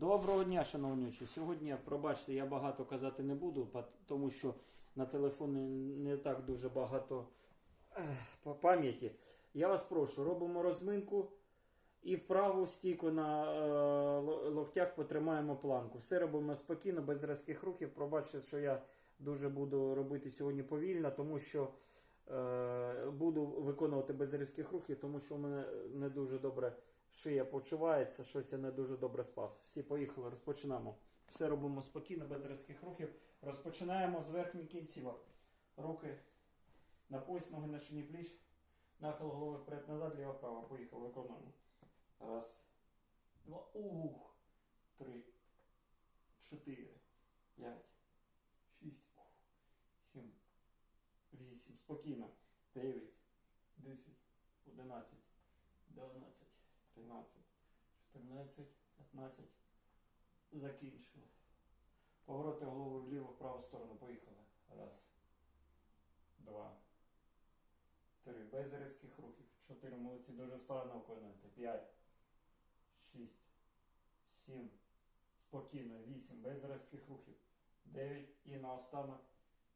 Доброго дня, шановнючі. Сьогодні, пробачте, я багато казати не буду, тому що на телефоні не так дуже багато по пам'яті. Я вас прошу, робимо розминку і вправу стійку на е, локтях потримаємо планку. Все робимо спокійно, без різких рухів. Пробачте, що я дуже буду робити сьогодні повільно, тому що е, буду виконувати без різких рухів, тому що в мене не дуже добре шия почувається, щось я не дуже добре спав. Всі поїхали, розпочинаємо. Все робимо спокійно, без різких рухів. Розпочинаємо з верхніх кінцівок. Руки на пояс, ноги на шині пліч. Нахил голови вперед назад, ліва право. Поїхали, виконуємо. Раз, два, ух, три, чотири, п'ять, шість, сім, вісім. Спокійно. Дев'ять, десять, одинадцять, дванадцять. 13, 14, 15. Закінчили. Повороти голови вліво, в праву сторону. Поїхали. Раз. Два. Три. Без різких рухів. Чотири. Молодці. Дуже старанно виконуєте. П'ять. Шість. Сім. Спокійно. Вісім. Без різких рухів. Дев'ять. І наостанок.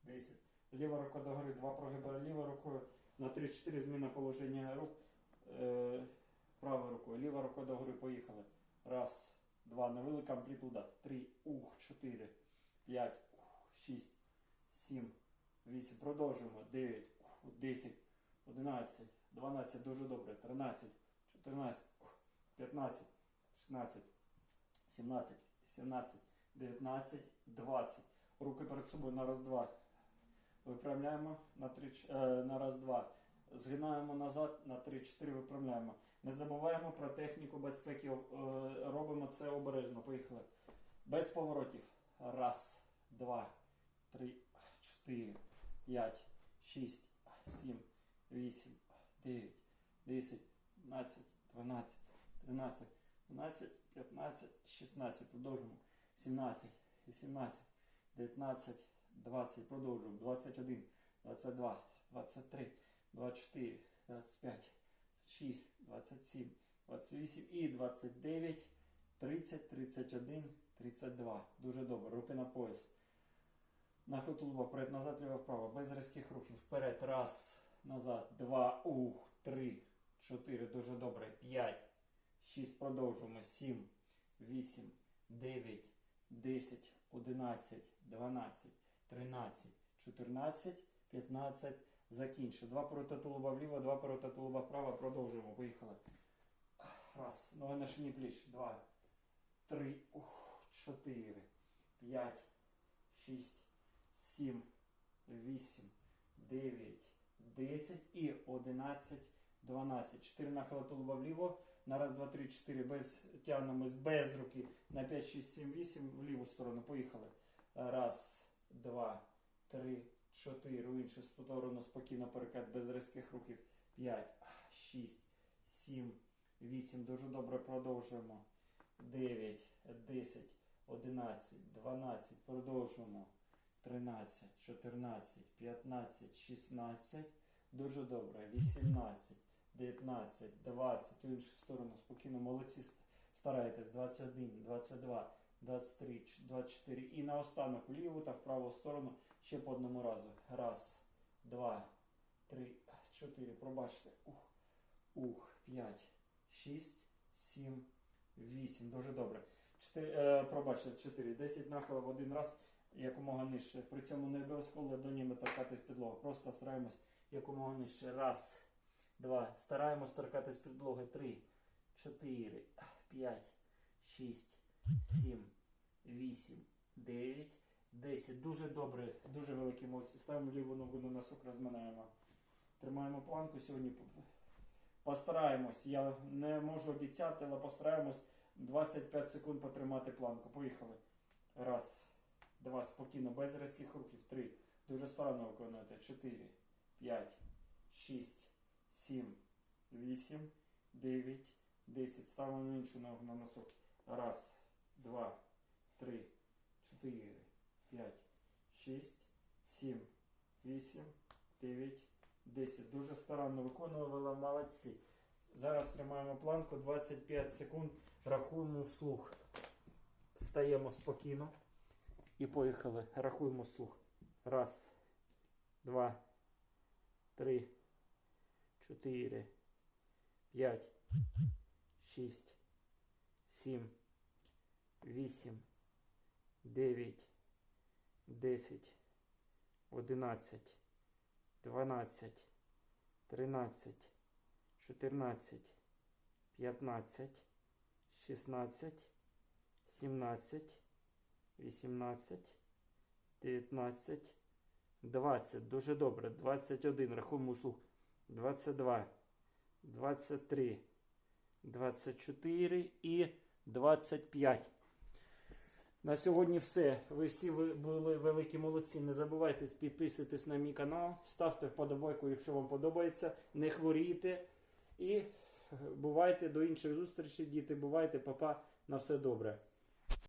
Десять. Ліва рука догори. Два прогиби лівою рукою. На 3-4 зміна положення рук. Правою рукою, ліва рука догори, поїхали. Раз, два, невелика амплітуда. Три, ух, чотири, п'ять, ух, шість, сім, вісім. Продовжуємо. Дев'ять, ух, десять, одинадцять, дванадцять, дуже добре. Тринадцять, чотирнадцять, ух, п'ятнадцять, шістнадцять, сімнадцять, сімнадцять, дев'ятнадцять, двадцять. Руки перед собою на раз-два. Виправляємо на три, е, на раз-два. Згинаємо назад на 3-4 виправляємо. Не забуваємо про техніку безпеки. е, Робимо це обережно. Поїхали. Без поворотів. Раз, два, три, чотири, п'ять, шість, сім, вісім, дев'ять, десять, одинадцять, дванадцять, тринадцять, дванадцять, п'ятнадцять, шістнадцять. Продовжуємо. Сімнадцять, вісімнадцять, дев'ятнадцять, двадцять. Продовжуємо. Двадцять один, двадцять два, двадцять три. 24, 25, 6, 27, 28 і 29, 30, 31, 32. Дуже добре. Руки на пояс. Нахил тулуба вперед, назад, ліво, вправо. Без різких рухів. Вперед. Раз, назад, два, ух, три, чотири. Дуже добре. П'ять, шість. Продовжуємо. Сім, вісім, дев'ять, десять, одинадцять, дванадцять, тринадцять, чотирнадцять, п'ятнадцять. Закінчив. Два поворота тулуба вліво, два поворота тулуба вправо. Продовжуємо. Поїхали. Раз. Ноги на шині пліч. Два. Три. Ух. Чотири. П'ять. Шість. Сім. Вісім. Дев'ять. Десять. І одинадцять. Дванадцять. Чотири нахила тулуба вліво. На раз, два, три, чотири. Без тягнемось без руки. На п'ять, шість, сім, вісім. В ліву сторону. Поїхали. Раз. Два. Три. 4, в іншу сторону спокійно перекат без різких рухів. 5, 6, 7, 8. Дуже добре продовжуємо. 9, 10, 11, 12. Продовжуємо. 13, 14, 15, 16. Дуже добре. 18, 19, 20. В іншу сторону спокійно. Молодці. Старайтесь. 21, 22, 23, 24. І наостанок в ліву та в праву сторону. Ще по одному разу. Раз, два, три, чотири. Пробачте. Ух, ух, п'ять, шість, сім, вісім. Дуже добре. Чотири, е, пробачте, чотири. Десять нахилів один раз якомога нижче. При цьому не обов'язково ладонями торкатись підлоги. Просто стараємось якомога нижче. Раз, два. Стараємось торкатись підлоги. Три, чотири, п'ять, шість, сім, вісім, дев'ять. 10. Дуже добре, дуже великі емоції. Ставимо ліву ногу на носок, розминаємо. Тримаємо планку сьогодні. Постараємось. Я не можу обіцяти, але постараємось 25 секунд потримати планку. Поїхали. Раз, два, спокійно, без різких рухів. Три. Дуже старанно виконуєте. Чотири, п'ять, шість, сім, вісім, дев'ять, десять. Ставимо іншу ногу на носок. Раз, два, три, чотири. 5, 6, 7, 8, 9, 10. Дуже старанно виконували, молодці. Зараз тримаємо планку 25 секунд, рахуємо вслух. Стаємо спокійно. І поїхали. Рахуємо слух. Раз, два, три, чотири, п'ять, шість, сім, вісім, дев'ять, десять, одинадцять, дванадцять, тринадцять, чотирнадцять, п'ятнадцять, шістнадцять, сімнадцять, вісімнадцять, дев'ятнадцять, двадцять. Дуже добре. Двадцять один. Рахуємо слух. Двадцять два, двадцять три, двадцять чотири і двадцять п'ять. На сьогодні все. Ви всі були великі молодці. Не забувайте підписуйтесь на мій канал, ставте вподобайку, якщо вам подобається. Не хворійте. І бувайте до інших зустрічей, діти. Бувайте, папа. На все добре.